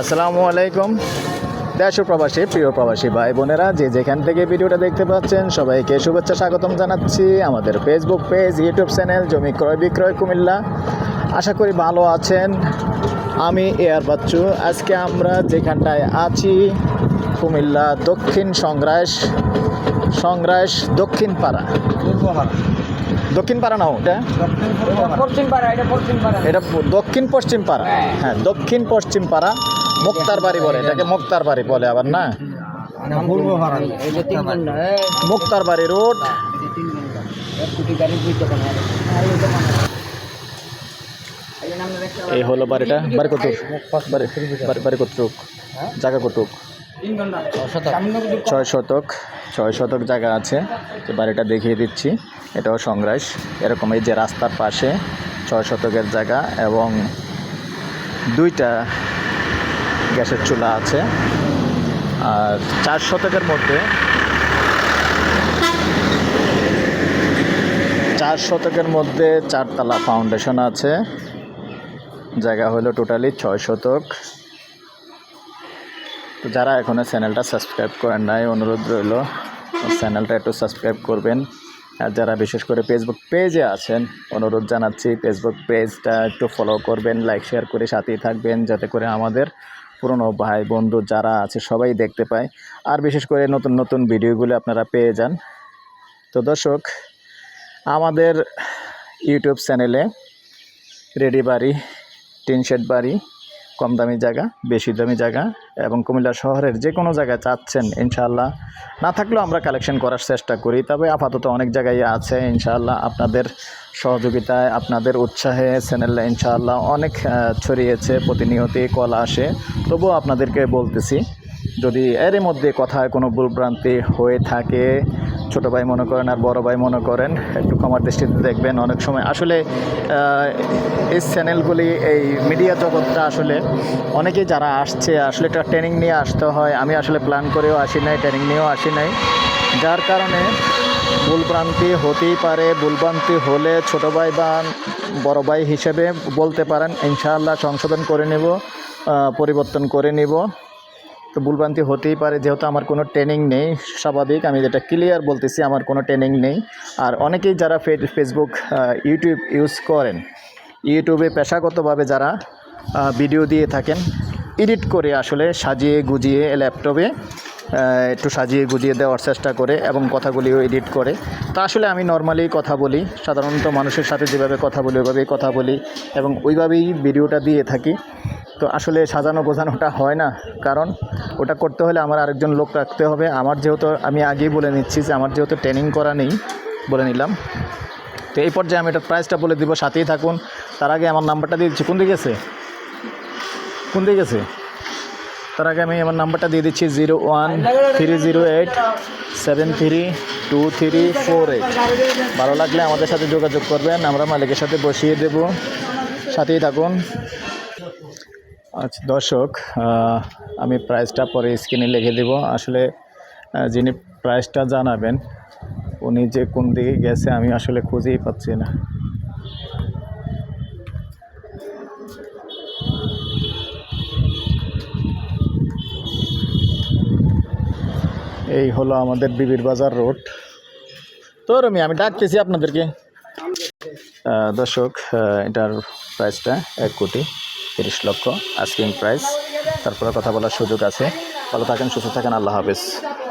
আসসালামু আলাইকুম। দেশ প্রবাসী প্রিয় প্রবাসী ভাই বোনেরা যে যেখান থেকে ভিডিওটা দেখতে পাচ্ছেন সবাইকে শুভেচ্ছা স্বাগতম জানাচ্ছি আমাদের ফেসবুক পেজ ইউটিউব চ্যানেল জমি ক্রয় বিক্রয় কুমিল্লা। আশা করি ভালো আছেন। আমি এয়ার বাচ্চু। আজকে আমরা যেখানটায় আছি কুমিল্লা দক্ষিণ সংগ্রাস সংগ্রাস দক্ষিণ পাড়া। দক্ষিণ পাড়া নাও ওটা? এটা পশ্চিম পাড়া। এটা দক্ষিণ পশ্চিম পাড়া। হ্যাঁ দক্ষিণ পশ্চিম পাড়া। মুক্তার বাড়ি বলে, এটাকে মুক্তার বাড়ি বলে আবার, না? মুক্তার বাড়ি রোড। এই হলো বাড়িটা বাড়ি কত বাড়ি কতটুক জায়গা কতটুক? ছয় শতক ছয় শতক জায়গা আছে। তো বাড়িটা দেখিয়ে দিচ্ছি, এটাও সংগ্রাস। এরকম এই যে রাস্তার পাশে ছয় শতকের জায়গা এবং দুইটা গ্যাসের চুলা আছে। আর চার শতকের মধ্যে চার শতকের মধ্যে চারতলা ফাউন্ডেশন আছে। জায়গা হলো টোটালি ছয় শতক। তো যারা এখনও চ্যানেলটা সাবস্ক্রাইব করেন নাই, অনুরোধ রইল চ্যানেলটা একটু সাবস্ক্রাইব করবেন। আর যারা বিশেষ করে ফেসবুক পেজে আছেন, অনুরোধ জানাচ্ছি ফেসবুক পেজটা একটু ফলো করবেন লাইক শেয়ার করে সাথেই থাকবেন, যাতে করে আমাদের পুরনো ভাই, বন্ধু যারা আছে সবাই দেখতে পায়। আর বিশেষ করে নতুন নতুন ভিডিওগুলো আপনারা পেয়ে যান। তো দর্শক, আমাদের ইউটিউব চ্যানেলে রেডি বাড়ি টিনশেড বাড়ি কম দামি জায়গা, বেশি দামি জায়গা এবং কুমিল্লা শহরের যে কোনো জায়গায় চাচ্ছেন, ইনশাআল্লাহ। না থাকলেও আমরা কালেকশন করার চেষ্টা করি, তবে আপাতত অনেক জায়গায় আছে, ইনশাআল্লাহ আপনাদের সহযোগিতায়, আপনাদের উৎসাহে চ্যানেলে ইনশাআল্লাহ অনেক ছড়িয়েছে, প্রতিনিয়তই কল আসে। তবুও আপনাদেরকে বলতেছি, যদি এরই মধ্যে কথায় কোনো ভুলভ্রান্তি হয়ে থাকে ছোট ভাই মনে করেন আর বড় ভাই মনে করেন, একটু ক্ষমার দৃষ্টিতে দেখবেন অনেক সময়। আসলে এই চ্যানেলগুলি এই মিডিয়া জগৎটা আসলে অনেকে যারা আসছে, আসলে একটা ট্রেনিং নিয়ে আসতে হয়। আমি আসলে প্ল্যান করেও আসি নাই ট্রেনিং নিয়েও আসি নাই। যার কারণে ভুলভ্রান্তি হতেই পারে ভুলভ্রান্তি হলে ছোট ভাই বা বড় ভাই হিসেবে বলতে পারেন, ইনশাআল্লাহ সংশোধন করে নেব পরিবর্তন করে নিব। তো ভুলভ্রান্তি হতেই পারে, যেহেতু আমার কোনো ট্রেনিং নেই, স্বাভাবিক। আমি যেটা ক্লিয়ার বলতেছি, আমার কোনো ট্রেনিং নেই। আর অনেকেই যারা ফেসবুক ইউটিউব ইউজ করেন ইউটিউবে পেশাগতভাবে যারা ভিডিও দিয়ে থাকেন এডিট করে আসলে সাজিয়ে গুজিয়ে ল্যাপটপে একটু সাজিয়ে গুজিয়ে দেওয়ার চেষ্টা করে এবং কথাগুলিও এডিট করে। তা আসলে আমি নর্মালি কথা বলি, সাধারণত মানুষের সাথে যেভাবে কথা বলি, ওইভাবেই কথা বলি এবং ওইভাবেই ভিডিওটা দিয়ে থাকি। তো আসলে সাজানো গোছানোটা হয় না, কারণ ওটা করতে হলে আমার আরেকজন লোক রাখতে হবে। আমার যেহেতু, আমি আগেই বলে নিচ্ছি যে আমার যেহেতু ট্রেনিং করা নেই, বলে নিলাম। তো এই পর্যায়ে আমি এটা প্রাইসটা বলে দিব, সাথেই থাকুন। তার আগে আমার নাম্বারটা দিয়ে দিচ্ছি। কোন দিকে গেছে? কোন দিকে গেছে? তার আগে আমি আমার নাম্বারটা দিয়ে দিচ্ছি zero one three zero eight seven three two three four eight. ভালো লাগলে আমাদের সাথে যোগাযোগ করবেন, আমরা মালিকের সাথে বসিয়ে দেব। সাথেই থাকুন। আচ্ছা দর্শক আমি প্রাইসটা পরে স্ক্রিনে লিখে দেব। আসলে যিনি প্রাইসটা জানাবেন, উনি যে কোন দিকে গেছে, আমি আসলে খুঁজেই পাচ্ছি না। এই হলো আমাদের বিবির বাজার রোড। তো রমি, আমি ডাকতেছি আপনাদেরকে। দর্শক এটার প্রাইসটা এক কোটি তিরিশ লক্ষ আস্কিং প্রাইস তারপরে কথা বলার সুযোগ আছে। ভালো থাকেন, সুস্থ থাকেন, আল্লাহ হাফেজ।